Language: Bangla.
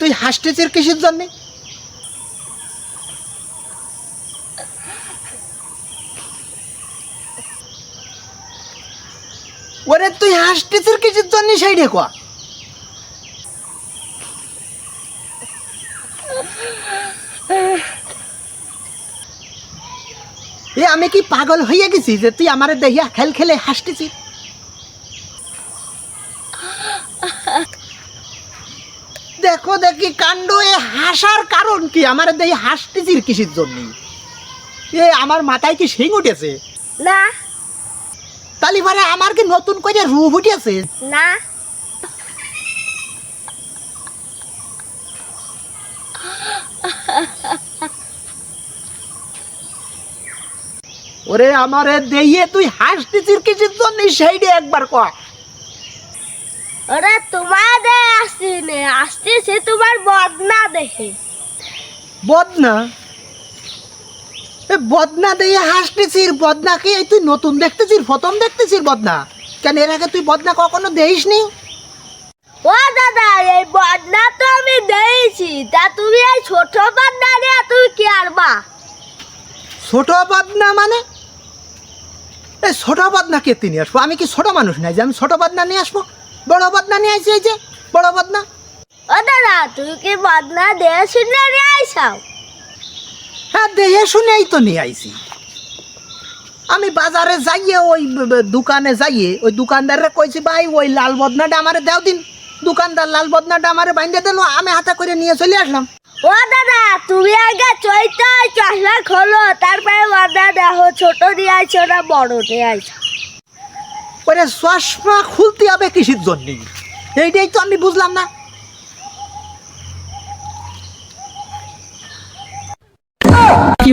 তুই হাসতেছিস কিসের জন্য? ওরে তুই হাসতেছিস কিসের জন্য সেই রে কোয়া? এ, আমি কি পাগল হইয়া গেছি যে তুই আমার দেহিয়া খেল খেলে হাসতেছিস? দেখো দেখি কাণ্ড, এ হাসার কারণ কি? আমার দেই হাসতেছিস কিসের জন্য? এ, আমার মাথায় কি শিং উঠেছে? না। আমার কি নতুন করে রূপ উঠেছে? না। ওরে আমারে দেইয়ে তুই হাসতেছিস কিসের জন্য? সেইটা একবার কর ওরে তোমাদের আসছি আসতেছে তোমার বদনা দেখে। বদনা? বদনা দিয়ে হাসতেছিস বদনা কি? তুই নতুন দেখতেছিস প্রথম দেখতেছিস বদনা? কেন এর আগে তুই বদনা কখনো দেখিসনি ও দাদা এই বদনা তো আমি দিয়েছি তা তুমি এই ছোট বদনা নিয়ে তুমি কি আরবা ছোট বদনা মানে? এই ছোট বদনা কে তিনি আসব? আমি কি ছোট মানুষ নাই যে আমি ছোট বদনা নিয়ে আসব? বড় বদনা নিয়ে আসি এই যে বড় বদনা। ও দাদা তুই কি বদনা দিয়ে শুনে নিয়ে আইসাও? হ্যাঁ দেখে শুনেই তো নিয়ে আইছি। আমি বাজারে যাইয়ে ওই দোকানে যাইয়ে ওই দোকানদারে কইছি ভাই ওই লাল বদনাটা আমারে দেও দিন। দোকানদার লাল বদনাটা আমারে বাইন্দে দিল আমি হাতে করে নিয়ে চলে আসলাম। ও দাদা তুমি আগে চৈতে চশমা খোলো তারপরে বদনা দেখো ছোট নিয়ে আইছো না বড় নিয়ে আইছো? ওরে চশমা খুলতে হবে কিসের জন্য? এইটাই তো আমি বুঝলাম না। কি